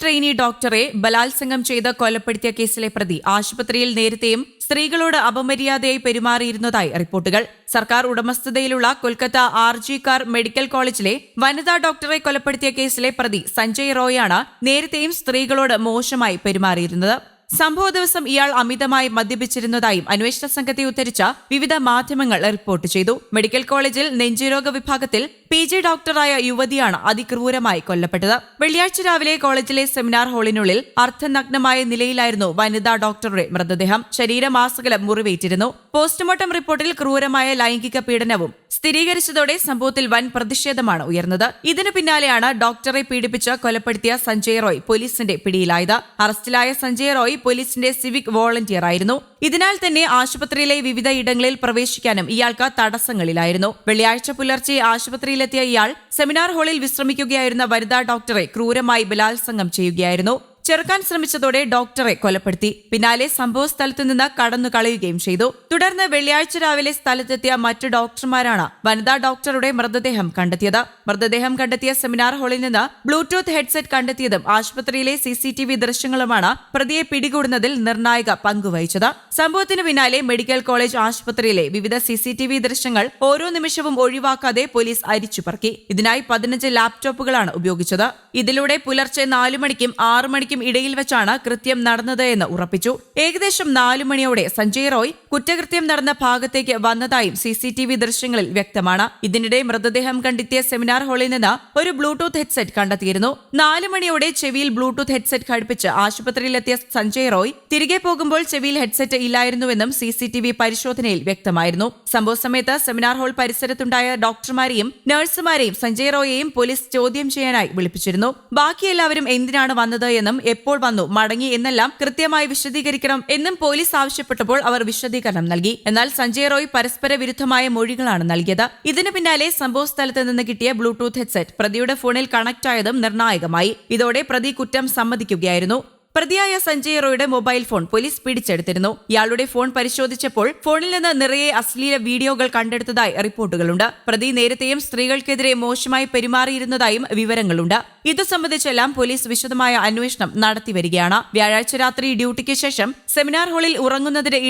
Trainee ഡോക്ടറെ ബലാത്സംഗം ചെയ്ത് കൊലപ്പെടുത്തിയ കേസിലെ പ്രതി ആശുപത്രിയിൽ നേരത്തെയും സ്ത്രീകളോട് അപമര്യാദയായി പെരുമാറിയിരുന്നതായി റിപ്പോർട്ടുകൾ. സർക്കാർ ഉടമസ്ഥതയിലുള്ള Kolkata R G Kar medical കോളേജിലെ വനിതാ ഡോക്ടറെ കൊലപ്പെടുത്തിയ കേസിലെ പ്രതി സഞ്ജയ് റോയാണ് നേരത്തെയും സ്ത്രീകളോട് മോശമായി പെരുമാറിയിരുന്നത്. സംഭവ ദിവസം ഇയാൾ അമിതമായി മദ്യപിച്ചിരുന്നതായും അന്വേഷണ സംഘത്തെ ഉദ്ധരിച്ച വിവിധ മാധ്യമങ്ങൾ റിപ്പോർട്ട് ചെയ്തു. മെഡിക്കൽ കോളേജിൽ നെഞ്ചുരോഗ വിഭാഗത്തിൽ പി ജി ഡോക്ടറായ യുവതിയാണ് അതിക്രൂരമായി കൊല്ലപ്പെട്ടത്. വെള്ളിയാഴ്ച രാവിലെ കോളേജിലെ സെമിനാർ ഹാളിനുള്ളിൽ അർദ്ധനഗ്നമായ നിലയിലായിരുന്നു വനിതാ ഡോക്ടറുടെ മൃതദേഹം. ശരീരമാസകലം മുറിവേറ്റിരുന്നു. പോസ്റ്റ്മോർട്ടം റിപ്പോർട്ടിൽ ക്രൂരമായ ലൈംഗിക പീഡനവും സ്ഥിരീകരിച്ചതോടെ സംഭവത്തിൽ വൻ പ്രതിഷേധമാണ് ഉയർന്നത്. ഇതിനു പിന്നാലെയാണ് ഡോക്ടറെ പീഡിപ്പിച്ച് കൊലപ്പെടുത്തിയ സഞ്ജയ് റോയ് പോലീസിന്റെ പിടിയിലായത്. അറസ്റ്റിലായ സഞ്ജയ് റോയ് പോലീസിന്റെ സിവിക് വോളണ്ടിയർ ആയിരുന്നു. ഇതിനാൽ തന്നെ ആശുപത്രിയിലെ വിവിധ ഇടങ്ങളിൽ പ്രവേശിക്കാനും ഇയാൾക്ക് തടസ്സങ്ങളിലായിരുന്നു. വെള്ളിയാഴ്ച പുലർച്ചെ ആശുപത്രിയിലെത്തിയ ഇയാൾ സെമിനാർ ഹാളിൽ വിശ്രമിക്കുകയായിരുന്ന വനിതാ ഡോക്ടറെ ക്രൂരമായി ബലാത്സംഗം ചെയ്യുകയായിരുന്നു. ചെറുക്കാൻ ശ്രമിച്ചതോടെ ഡോക്ടറെ കൊലപ്പെടുത്തി. പിന്നാലെ സംഭവ സ്ഥലത്തു നിന്ന് കടന്നു കളയുകയും ചെയ്തു. തുടർന്ന് വെള്ളിയാഴ്ച രാവിലെ സ്ഥലത്തെത്തിയ മറ്റു ഡോക്ടർമാരാണ് വനിതാ ഡോക്ടറുടെ മൃതദേഹം കണ്ടെത്തിയത്. മൃതദേഹം കണ്ടെത്തിയ സെമിനാർ ഹാളിൽ നിന്ന് ബ്ലൂടൂത്ത് ഹെഡ്സെറ്റ് കണ്ടെത്തിയതും ആശുപത്രിയിലെ സിസിടിവി ദൃശ്യങ്ങളുമാണ് പ്രതിയെ പിടികൂടുന്നതിൽ നിർണായക പങ്കുവഹിച്ചത്. സംഭവത്തിന് പിന്നാലെ മെഡിക്കൽ കോളേജ് ആശുപത്രിയിലെ വിവിധ സിസിടിവി ദൃശ്യങ്ങൾ ഓരോ നിമിഷവും ഒഴിവാക്കാതെ പോലീസ് അരിച്ചുപറക്കി ഇതിനായി പതിനഞ്ച് ലാപ്ടോപ്പുകളാണ് ഉപയോഗിച്ചത്. ഇതിലൂടെ പുലർച്ചെ നാലു മണിക്കും ആറു മണിക്കും ഇടയിൽ വെച്ചാണ് കൃത്യം നടന്നത് എന്ന് ഉറപ്പിച്ചു. ഏകദേശം നാലു മണിയോടെ സഞ്ജയ് റോയ് കുറ്റകൃത്യം നടന്ന ഭാഗത്തേക്ക് വന്നതായും സി സി ടി വി ദൃശ്യങ്ങളിൽ വ്യക്തമാണ്. ഇതിനിടെ മൃതദേഹം കണ്ടെത്തിയ സെമിനാർ ഹാളിൽ നിന്ന് ഒരു ബ്ലൂടൂത്ത് ഹെഡ്സെറ്റ് കണ്ടെത്തിയിരുന്നു. നാലു മണിയോടെ ചെവിയിൽ ബ്ലൂടൂത്ത് ഹെഡ്സെറ്റ് ഘടിപ്പിച്ച് ആശുപത്രിയിലെത്തിയ സഞ്ജയ് റോയ് തിരികെ പോകുമ്പോൾ ചെവിയിൽ ഹെഡ്സെറ്റ് ഇല്ലായിരുന്നുവെന്നും സി സി ടി വി പരിശോധനയിൽ വ്യക്തമായിരുന്നു. സംഭവ സമയത്ത് സെമിനാർ ഹാൾ പരിസരത്തുണ്ടായ ഡോക്ടർമാരെയും നഴ്സുമാരെയും സഞ്ജയ് റോയെയും പോലീസ് ചോദ്യം ചെയ്യാനായി വിളിപ്പിച്ചിരുന്നു. ബാക്കി എല്ലാവരും എന്തിനാണ് വന്നത് എന്നും എപ്പോൾ വന്നു മടങ്ങി എന്നെല്ലാം കൃത്യമായി വിശദീകരിക്കണം എന്നും പോലീസ് ആവശ്യപ്പെട്ടപ്പോൾ അവർ വിശദീകരണം നൽകി. എന്നാൽ സഞ്ജയ് റോയ് പരസ്പര വിരുദ്ധമായ മൊഴികളാണ് നൽകിയത്. ഇതിനു പിന്നാലെ സംഭവ സ്ഥലത്ത് നിന്ന് കിട്ടിയ ബ്ലൂടൂത്ത് ഹെഡ്സെറ്റ് പ്രതിയുടെ ഫോണിൽ കണക്ട് ആയതും നിർണായകമായി. ഇതോടെ പ്രതി കുറ്റം സമ്മതിക്കുകയായിരുന്നു. പ്രതിയായ സഞ്ജയ് റോയുടെ മൊബൈൽ ഫോൺ പോലീസ് പിടിച്ചെടുത്തിരുന്നു. ഇയാളുടെ ഫോൺ പരിശോധിച്ചപ്പോൾ ഫോണിൽ നിന്ന് നിറയെ അശ്ലീല വീഡിയോകൾ കണ്ടെടുത്തതായി റിപ്പോർട്ടുകളുണ്ട്. പ്രതി നേരത്തെയും സ്ത്രീകൾക്കെതിരെ മോശമായി പെരുമാറിയിരുന്നതായും വിവരങ്ങളുണ്ട്. ഇതു സംബന്ധിച്ചെല്ലാം പോലീസ് വിശദമായ അന്വേഷണം നടത്തിവരികയാണ് വ്യാഴാഴ്ച രാത്രി ഡ്യൂട്ടിക്ക് ശേഷം സെമിനാർ ഹാളിൽ ഉറങ്ങുന്നതിന്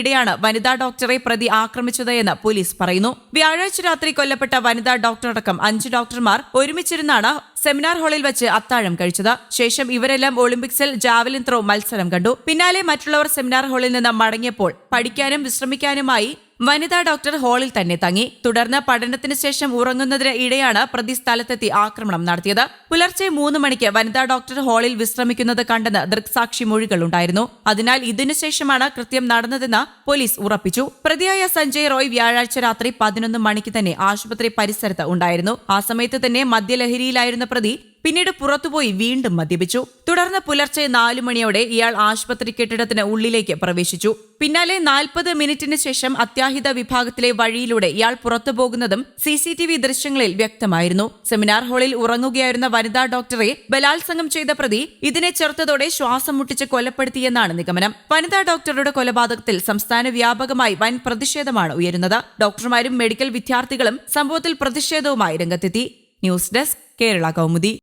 വനിതാ ഡോക്ടറെ പ്രതി ആക്രമിച്ചത് എന്ന് പോലീസ് പറയുന്നു. വ്യാഴാഴ്ച രാത്രി കൊല്ലപ്പെട്ട വനിതാ ഡോക്ടറടക്കം അഞ്ച് ഡോക്ടർമാർ ഒരുമിച്ചിരുന്നാണ് സെമിനാർ ഹാളിൽ വെച്ച് അത്താഴം കഴിച്ചത്. ശേഷം ഇവരെല്ലാം ഒളിമ്പിക്സിൽ ജാവലിൻ ത്രോ മത്സരം കണ്ടു. പിന്നാലെ മറ്റുള്ളവർ സെമിനാർ ഹാളിൽ നിന്ന് മടങ്ങിയപ്പോൾ പഠിക്കാനും വിശ്രമിക്കാനുമായി വനിതാ ഡോക്ടർ ഹാളിൽ തന്നെ തങ്ങി. തുടർന്ന് പഠനത്തിന് ശേഷം ഉറങ്ങുന്നതിന് ഇടെയാണ് പ്രതി സ്ഥലത്തെത്തി ആക്രമണം നടത്തിയത്. പുലർച്ചെ മൂന്ന് മണിക്ക് വനിതാ ഡോക്ടർ ഹാളിൽ വിശ്രമിക്കുന്നത് കണ്ടെന്ന് ദൃക്സാക്ഷി മൊഴികളുണ്ടായിരുന്നു അതിനാൽ ഇതിനുശേഷമാണ് കൃത്യം നടന്നതെന്ന് പോലീസ് ഉറപ്പിച്ചു. പ്രതിയായ സഞ്ജയ് റോയ് വ്യാഴാഴ്ച രാത്രി പതിനൊന്ന് മണിക്ക് തന്നെ ആശുപത്രി പരിസരത്ത് ഉണ്ടായിരുന്നു. ആ സമയത്ത് തന്നെ മദ്യലഹരിയിലായിരുന്ന പ്രതി പിന്നീട് പുറത്തുപോയി വീണ്ടും മദ്യപിച്ചു. തുടർന്ന് പുലർച്ചെ നാലു മണിയോടെ ഇയാൾ ആശുപത്രി കെട്ടിടത്തിന് ഉള്ളിലേക്ക് പ്രവേശിച്ചു. പിന്നാലെ നാൽപ്പത് മിനിറ്റിന് ശേഷം അത്യാഹിത വിഭാഗത്തിലെ വഴിയിലൂടെ ഇയാൾ പുറത്തു പോകുന്നതും സി സി ടി വി ദൃശ്യങ്ങളിൽ വ്യക്തമായിരുന്നു. സെമിനാർ ഹാളിൽ ഉറങ്ങുകയായിരുന്ന വനിതാ ഡോക്ടറെ ബലാത്സംഗം ചെയ്ത പ്രതി ഇതിനെ ചെറുത്തതോടെ ശ്വാസം മുട്ടിച്ച് കൊലപ്പെടുത്തിയെന്നാണ് നിഗമനം. വനിതാ ഡോക്ടറുടെ കൊലപാതകത്തിൽ സംസ്ഥാന വ്യാപകമായി വൻ പ്രതിഷേധമാണ് ഉയരുന്നത്. ഡോക്ടർമാരും മെഡിക്കൽ വിദ്യാർത്ഥികളും സംഭവത്തിൽ പ്രതിഷേധവുമായി രംഗത്തെത്തി. News desk Kerala Kaumudi.